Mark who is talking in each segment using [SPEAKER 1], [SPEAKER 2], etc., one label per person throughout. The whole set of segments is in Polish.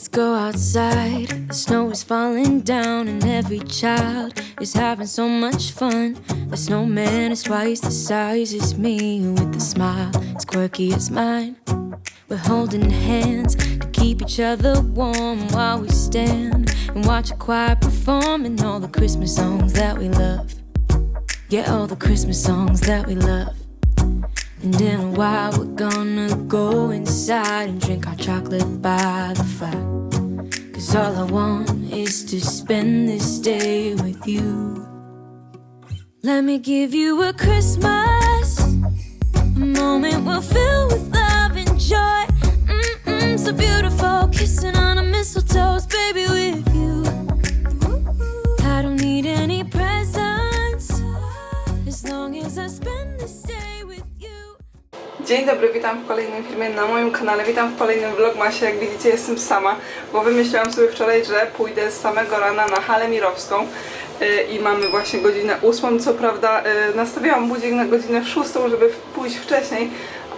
[SPEAKER 1] Let's go outside. The snow is falling down, and every child is having so much fun. The snowman is twice the size as me, with a smile as quirky as mine. We're holding hands to keep each other warm while we stand and watch a choir performing all the Christmas songs that we love. Yeah, all the Christmas songs that we love. And in a while, we're gonna go inside and drink our chocolate by the fire. Cause all I want is to spend this day with you. Let me give you a Christmas, a moment we'll fill with love and joy. Mm-mm, so beautiful, kissing on a mistletoe, baby, with
[SPEAKER 2] Dzień dobry, witam w kolejnym filmie na moim kanale, witam w kolejnym vlogmasie, jak widzicie jestem sama, bo wymyśliłam sobie wczoraj, że pójdę z samego rana na halę mirowską yy, i mamy właśnie godzinę ósmą, co prawda yy, nastawiałam budzik na godzinę szóstą, żeby pójść wcześniej,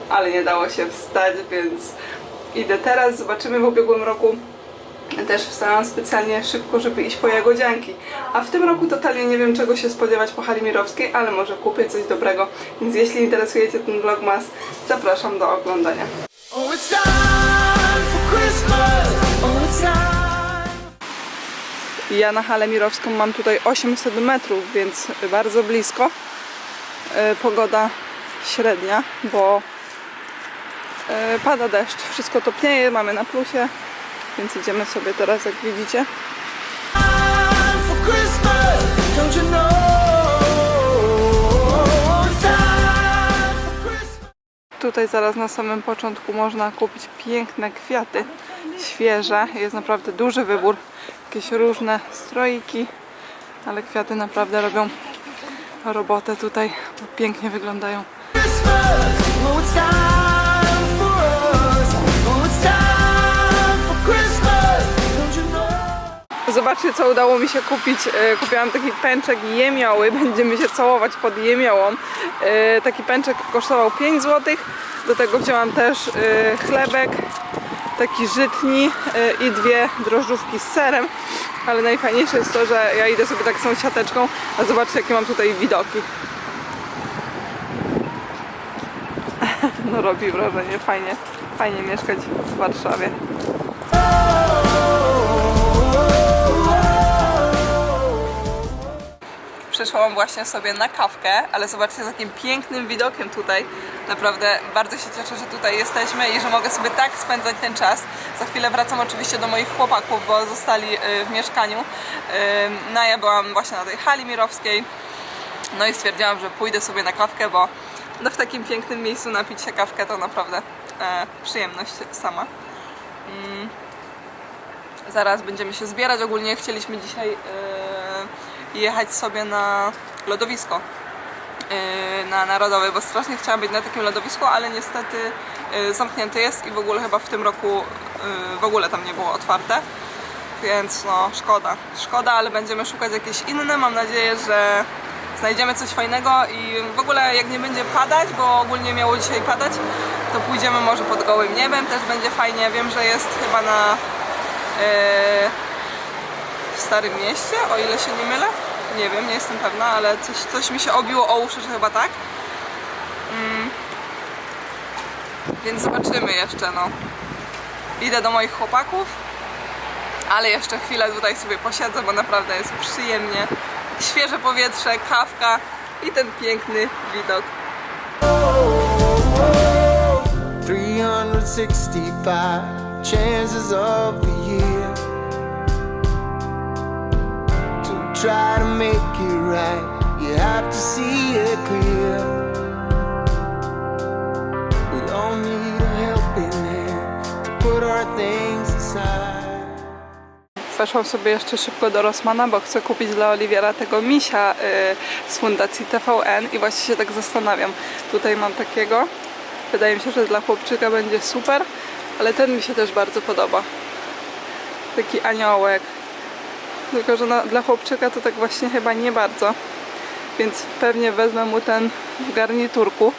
[SPEAKER 2] ale nie dało się wstać, więc idę teraz, zobaczymy w ubiegłym roku też wstałam specjalnie szybko, żeby iść po jagodzianki. A w tym roku totalnie nie wiem czego się spodziewać po hali mirowskiej, ale może kupię coś dobrego. Więc jeśli interesujecie ten vlogmas, zapraszam do oglądania. Ja na halę mirowską mam tutaj 800 metrów, więc bardzo blisko. E, Pogoda średnia, bo e, pada deszcz, wszystko topnieje, mamy na plusie, więc idziemy sobie teraz, jak widzicie. Tutaj zaraz na samym początku można kupić piękne kwiaty, świeże. Jest naprawdę duży wybór, jakieś różne stroiki, ale kwiaty naprawdę robią robotę tutaj, pięknie wyglądają.
[SPEAKER 3] Christmas.
[SPEAKER 2] Zobaczcie, co udało mi się kupić. E, Kupiłam taki pęczek jemioły. Będziemy się całować pod jemiołą. E, Taki pęczek kosztował 5 zł. Do tego wzięłam też e, chlebek, taki żytni i dwie drożdżówki z serem. Ale najfajniejsze jest to, że ja idę sobie tak z tą siateczką, a zobaczcie, jakie mam tutaj widoki. No robi wrażenie, fajnie, fajnie mieszkać w Warszawie. Przyszłam właśnie sobie na kawkę, ale zobaczcie z jakim pięknym widokiem tutaj. Naprawdę bardzo się cieszę, że tutaj jesteśmy i że mogę sobie tak spędzać ten czas. Za chwilę wracam oczywiście do moich chłopaków, bo zostali y, w mieszkaniu. Ym, No ja byłam właśnie na tej hali mirowskiej. No i stwierdziłam, że pójdę sobie na kawkę, bo no w takim pięknym miejscu napić się kawkę to naprawdę e, przyjemność sama. Mm. Zaraz będziemy się zbierać. Ogólnie chcieliśmy dzisiaj e, jechać sobie na lodowisko e, na Narodowej, bo strasznie chciałam być na takim lodowisku, ale niestety e, zamknięte jest i w ogóle chyba w tym roku e, w ogóle tam nie było otwarte. Więc no szkoda, szkoda, ale będziemy szukać jakieś inne. Mam nadzieję, że znajdziemy coś fajnego i w ogóle jak nie będzie padać, bo ogólnie miało dzisiaj padać, to pójdziemy może pod gołym niebem, też będzie fajnie. Wiem, że jest chyba na w Starym Mieście, o ile się nie mylę. Nie wiem, nie jestem pewna, ale coś, coś mi się obiło o uszy, że chyba tak. Mm. Więc zobaczymy jeszcze, no. Idę do moich chłopaków, ale jeszcze chwilę tutaj sobie posiedzę, bo naprawdę jest przyjemnie. Świeże powietrze, kawka i ten piękny widok.
[SPEAKER 3] 365 chances of the year try to make it right. You have to see it clear. We all need a helping hand to put our things aside.
[SPEAKER 2] Weszłam sobie jeszcze szybko do Rossmana, bo chcę kupić dla Oliwiera tego misia y, z fundacji TVN i właśnie się tak zastanawiam. Tutaj mam takiego. Wydaje mi się, że dla chłopczyka będzie super, ale ten mi się też bardzo podoba. Taki aniołek. Tylko, że na, dla chłopczyka to tak właśnie chyba nie bardzo. Więc pewnie wezmę mu ten w garniturku.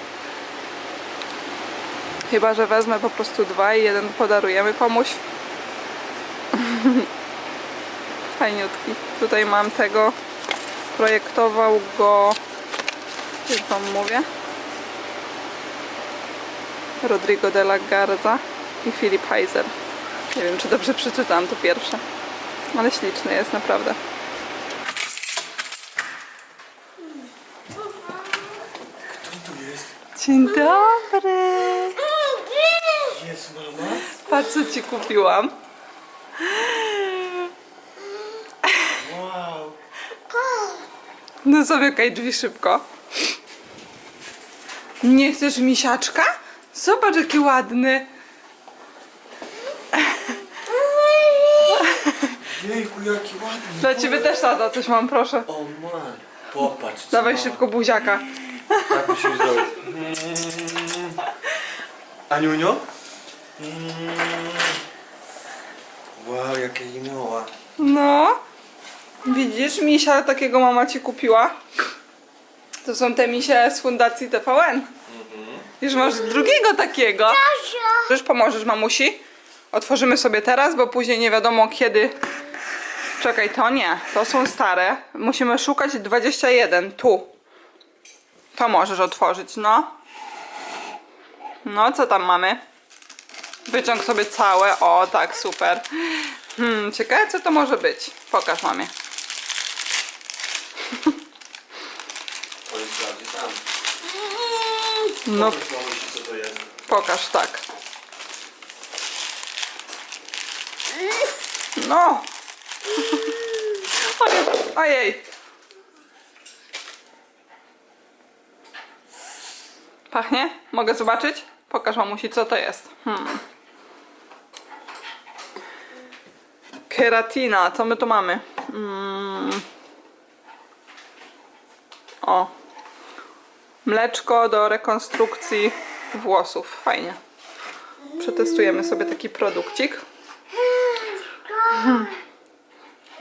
[SPEAKER 2] Chyba, że wezmę po prostu dwa i jeden podarujemy komuś. Fajniutki. Tutaj mam tego. Projektował go. Jak wam mówię? Rodrigo de la Garza i Filip Heiser. Nie wiem, czy dobrze przeczytałam to pierwsze. Ale śliczny jest naprawdę.
[SPEAKER 3] Kto tu jest?
[SPEAKER 2] Dzień dobry!
[SPEAKER 3] Jest mama?
[SPEAKER 2] Patrz co ci kupiłam.
[SPEAKER 3] Wow.
[SPEAKER 2] No zamykaj drzwi szybko. Nie chcesz misiaczka? Zobacz jaki ładny.
[SPEAKER 3] Jejku, jaki ładny.
[SPEAKER 2] Dla ciebie też tata coś mam, proszę.
[SPEAKER 3] O man. Popatrz. co
[SPEAKER 2] Dawaj
[SPEAKER 3] mama.
[SPEAKER 2] szybko buziaka.
[SPEAKER 3] Tak musimy zrobić. Aniunio? Wow, jakie imiona.
[SPEAKER 2] No. Widzisz, misia takiego mama ci kupiła. To są te misie z fundacji TVN. Już masz drugiego takiego. Już pomożesz mamusi? Otworzymy sobie teraz, bo później nie wiadomo kiedy. Czekaj, to nie. To są stare. Musimy szukać 21. Tu. To możesz otworzyć, no. No, co tam mamy? Wyciąg sobie całe. O, tak, super. Hmm, ciekawe co to może być. Pokaż mamie. No,
[SPEAKER 3] Powiedz mamusi, co to jest.
[SPEAKER 2] pokaż tak. No. Ojej. Ojej. Pachnie? Mogę zobaczyć? Pokaż mamusi, co to jest. Hmm. Keratina, co my tu mamy? Mm. O. Mleczko do rekonstrukcji włosów. Fajnie. Przetestujemy sobie taki produkcik. Hmm.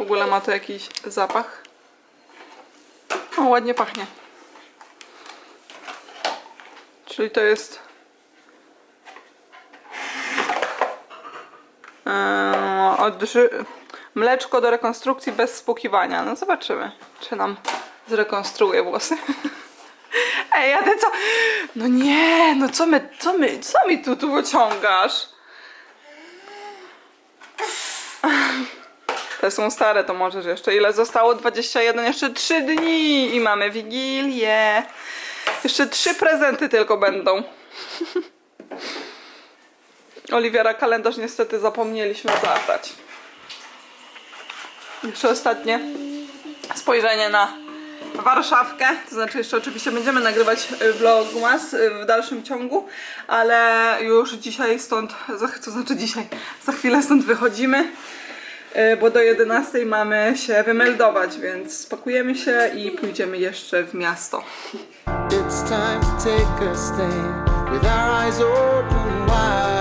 [SPEAKER 2] Ogóle ma to jakiś zapach. O, ładnie pachnie. Czyli to jest odży... mleczko do rekonstrukcji bez spłukiwania. No zobaczymy, czy nam zrekonstruuje włosy. Ej, jadę co? No nie, no co my, co my, co mi tu tu wyciągasz? Te są stare, to możesz jeszcze. Ile zostało? 21, jeszcze 3 dni i mamy Wigilię. Jeszcze trzy prezenty tylko będą. Oliwiera kalendarz niestety zapomnieliśmy zabrać. Jeszcze ostatnie spojrzenie na Warszawkę. To znaczy jeszcze oczywiście będziemy nagrywać y, vlogmas y, w dalszym ciągu, ale już dzisiaj stąd, to znaczy dzisiaj, za chwilę stąd wychodzimy, bo do 11 mamy się wymeldować, więc spakujemy się i pójdziemy jeszcze w miasto.
[SPEAKER 3] It's time to take a stand with our eyes open wide.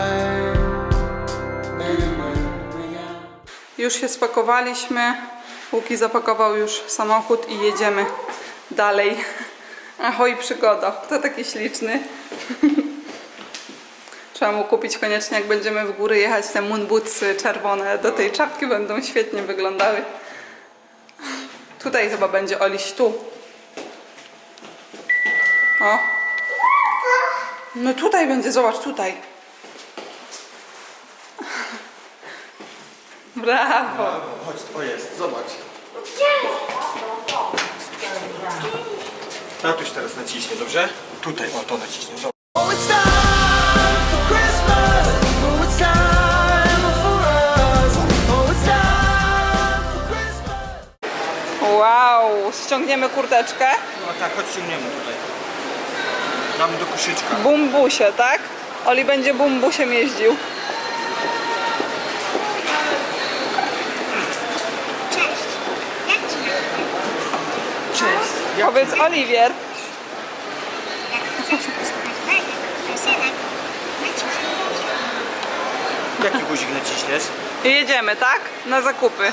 [SPEAKER 2] Już się spakowaliśmy. Łuki zapakował już samochód i jedziemy dalej. Ahoj przygoda. To taki śliczny. Trzeba mu kupić koniecznie, jak będziemy w góry jechać, te moonbootsy czerwone do tej czapki będą świetnie wyglądały. Tutaj chyba będzie Oliś, tu. O. No tutaj będzie, zobacz, tutaj. Brawo.
[SPEAKER 3] Chodź, o jest, zobacz. Tatuś teraz naciśnie, dobrze? Tutaj, o to naciśnie. Zobacz.
[SPEAKER 2] Ściągniemy kurteczkę.
[SPEAKER 3] No tak, chodź ciągniemy tutaj. Damy do koszyczka.
[SPEAKER 2] Bumbusie, tak? Oli będzie bumbusiem jeździł.
[SPEAKER 4] Cześć. Jak ci?
[SPEAKER 3] Cześć. Jak,
[SPEAKER 2] Powiedz Oliwier.
[SPEAKER 4] Jak chcesz posłuchać bajek, piosenek, naciśnij guzik.
[SPEAKER 3] jaki guzik naciśniesz?
[SPEAKER 2] I jedziemy, tak? Na zakupy.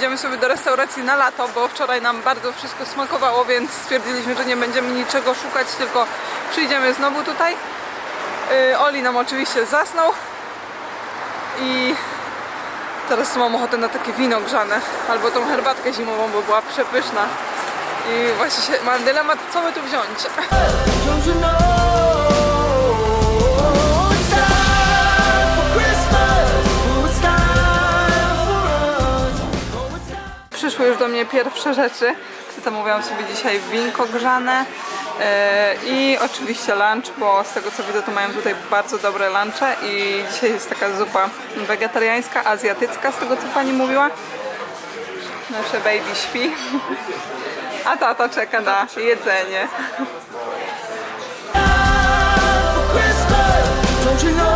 [SPEAKER 2] Idziemy sobie do restauracji na lato, bo wczoraj nam bardzo wszystko smakowało, więc stwierdziliśmy, że nie będziemy niczego szukać, tylko przyjdziemy znowu tutaj. Yy, Oli nam oczywiście zasnął i Teraz mam ochotę na takie wino grzane, albo tą herbatkę zimową, bo była przepyszna. I właśnie się, mam dylemat, co by tu wziąć. Przyszły już do mnie pierwsze rzeczy. Zamówiłam sobie dzisiaj winko grzane e, i oczywiście lunch, bo z tego co widzę to mają tutaj bardzo dobre lunche i dzisiaj jest taka zupa wegetariańska, azjatycka z tego co pani mówiła. Nasze baby śpi, a tata czeka na jedzenie.
[SPEAKER 3] Don't you know?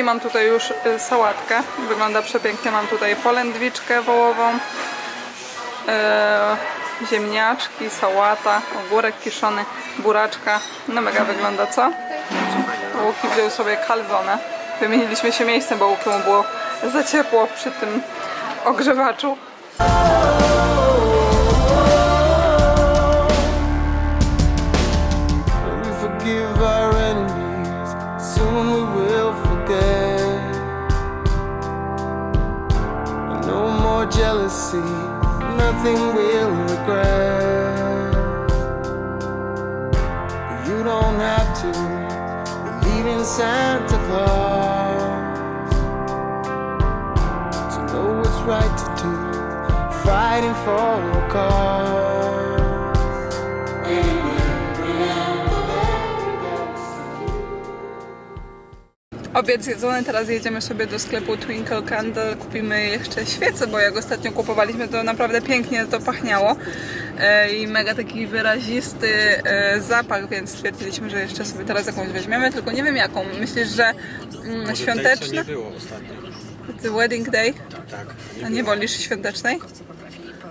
[SPEAKER 2] I mam tutaj już y, sałatkę. Wygląda przepięknie. Mam tutaj polędwiczkę wołową, e, ziemniaczki, sałata, ogórek kiszony, buraczka. No mega wygląda, co? Łuki wziął sobie kalzone. Wymieniliśmy się miejscem, bo Łukiemu było za ciepło przy tym ogrzewaczu.
[SPEAKER 3] Jealousy, nothing we'll regret. You don't have to believe in Santa Claus to know what's right to do, fighting for a cause.
[SPEAKER 2] Obiad zjedzony, teraz jedziemy sobie do sklepu Twinkle Candle, kupimy jeszcze świece, bo jak ostatnio kupowaliśmy, to naprawdę pięknie to pachniało E, i mega taki wyrazisty e, zapach, więc stwierdziliśmy, że jeszcze sobie teraz jakąś weźmiemy, tylko nie wiem jaką. Myślisz, że mm,
[SPEAKER 5] Tej,
[SPEAKER 2] świąteczna?
[SPEAKER 5] nie było ostatnio.
[SPEAKER 2] The Wedding Day?
[SPEAKER 5] Tak.
[SPEAKER 2] A nie wolisz świątecznej?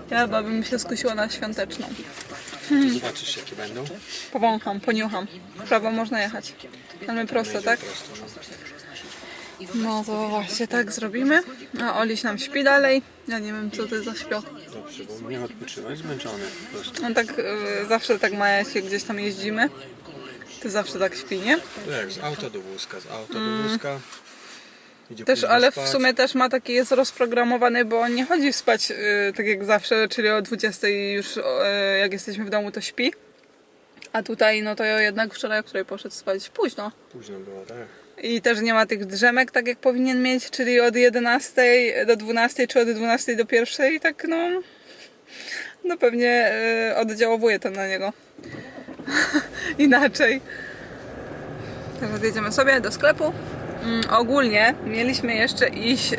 [SPEAKER 2] Ja chyba bym się skusiła na świąteczną.
[SPEAKER 5] Zobaczysz jakie będą.
[SPEAKER 2] Powącham, poniucham. Prawo można jechać. Mamy prosto, tak? No to właśnie tak zrobimy. A Oliś nam śpi dalej. Ja nie wiem co to jest za śpioch.
[SPEAKER 5] Dobrze, bo nie odpoczywać, zmęczony po prostu.
[SPEAKER 2] On tak y, zawsze tak ma, jak się gdzieś tam jeździmy. To zawsze tak śpi, nie?
[SPEAKER 5] To jak z auta do wózka, z auta do wózka. Idzie.
[SPEAKER 2] Też, ale w
[SPEAKER 5] spać.
[SPEAKER 2] sumie też ma taki, jest rozprogramowany, bo on nie chodzi spać y, tak jak zawsze, czyli o 20 już y, jak jesteśmy w domu to śpi. A tutaj no to jednak wczoraj, o której poszedł spać późno.
[SPEAKER 5] Późno było, tak.
[SPEAKER 2] I też nie ma tych drzemek tak jak powinien mieć, czyli od 11 do 12 czy od 12 do 1 i tak no no pewnie y, oddziałowuje to na niego inaczej. Teraz jedziemy sobie do sklepu. Mm, ogólnie mieliśmy jeszcze iść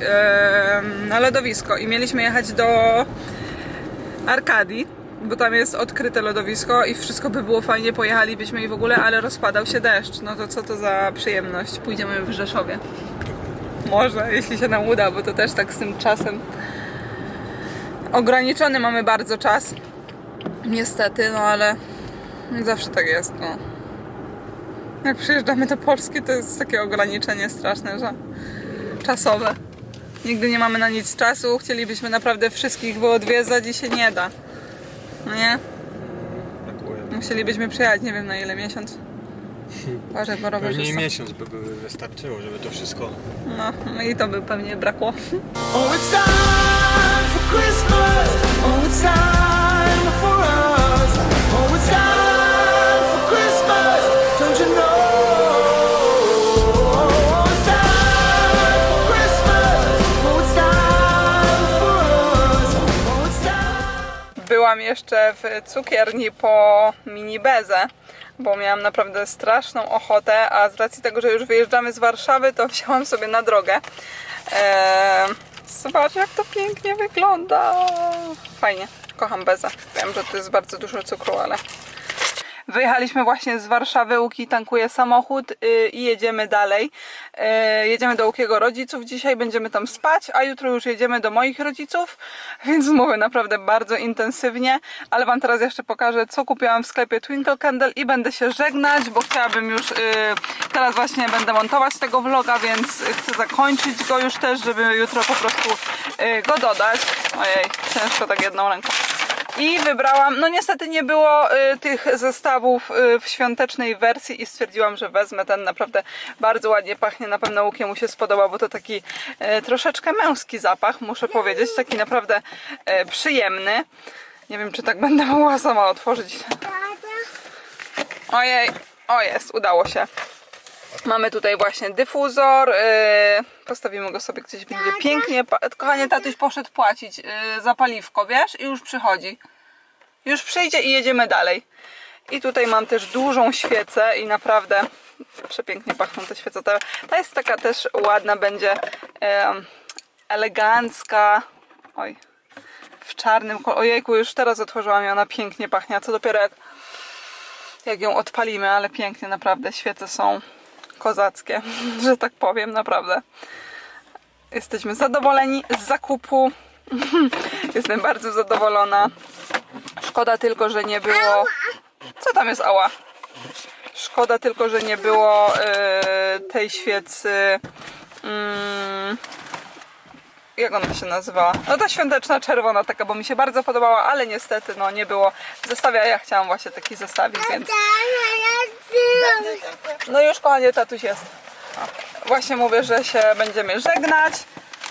[SPEAKER 2] na lodowisko i mieliśmy jechać do Arkadii, bo tam jest odkryte lodowisko i wszystko by było fajnie, pojechalibyśmy i w ogóle, ale rozpadał się deszcz. No to co to za przyjemność? Pójdziemy w Rzeszowie. Może, jeśli się nam uda, bo to też tak z tym czasem ograniczony mamy bardzo czas. Niestety, no ale zawsze tak jest, no. Jak przyjeżdżamy do Polski, to jest takie ograniczenie straszne, że czasowe. Nigdy nie mamy na nic czasu, chcielibyśmy naprawdę wszystkich wyodwiedzać i się nie da. No nie?
[SPEAKER 5] Brakuje.
[SPEAKER 2] Musielibyśmy przyjechać, nie wiem na ile miesiąc. Uważaj, bo rower
[SPEAKER 5] Pewnie miesiąc by by wystarczyło, żeby to wszystko...
[SPEAKER 2] No, no i to by pewnie brakło.
[SPEAKER 3] Oh, it's time for Christmas. Oh, it's time
[SPEAKER 2] Byłam jeszcze w cukierni po mini bezę, bo miałam naprawdę straszną ochotę, a z racji tego, że już wyjeżdżamy z Warszawy, to wzięłam sobie na drogę. Eee, zobacz, jak to pięknie wygląda. Fajnie, kocham bezę. Wiem, że to jest bardzo dużo cukru, ale Wyjechaliśmy właśnie z Warszawy, Łuki tankuje samochód yy, i jedziemy dalej. Yy, jedziemy do Łukiego rodziców dzisiaj, będziemy tam spać, a jutro już jedziemy do moich rodziców, więc mówię naprawdę bardzo intensywnie, ale Wam teraz jeszcze pokażę, co kupiłam w sklepie Twinkle Candle i będę się żegnać, bo chciałabym już, yy, teraz właśnie będę montować tego vloga, więc chcę zakończyć go już też, żeby jutro po prostu go dodać. Ojej, ciężko tak jedną ręką. I wybrałam, no niestety nie było y, tych zestawów y, w świątecznej wersji i stwierdziłam, że wezmę ten naprawdę bardzo ładnie pachnie. Na pewno Łukiemu się spodoba, bo to taki y, troszeczkę męski zapach, muszę powiedzieć. Taki naprawdę y, przyjemny. Nie wiem, czy tak będę mogła sama otworzyć. Ojej, o jest, udało się. Mamy tutaj właśnie dyfuzor. Yy, postawimy go sobie gdzieś będzie pięknie. Pa- Kochanie, tatuś poszedł płacić yy, za paliwko, wiesz? I już przychodzi. Już przyjdzie i jedziemy dalej. I tutaj mam też dużą świecę i naprawdę przepięknie pachną te świece. Ta, jest taka też ładna, będzie elegancka. Oj, w czarnym kolorze. Ojejku, już teraz otworzyłam i ona pięknie pachnie. A co dopiero jak, jak ją odpalimy, ale pięknie naprawdę. Świece są kozackie, że tak powiem, naprawdę. Jesteśmy zadowoleni z zakupu. Jestem bardzo zadowolona. Szkoda tylko, że nie było. Co tam jest ała? Szkoda tylko, że nie było e, tej świecy. mm, jak ona się nazywała? No ta świąteczna czerwona taka, bo mi się bardzo podobała, ale niestety no nie było w zestawie, a ja chciałam właśnie taki zestawik, więc no już kochanie, tatuś jest. Właśnie mówię, że się będziemy żegnać,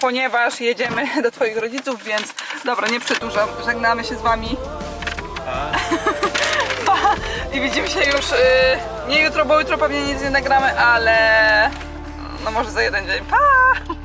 [SPEAKER 2] ponieważ jedziemy do twoich rodziców, więc dobra, nie przedłużam. Żegnamy się z wami. I widzimy się już y, nie jutro, bo jutro pewnie nic nie nagramy, ale no może za jeden dzień. Pa!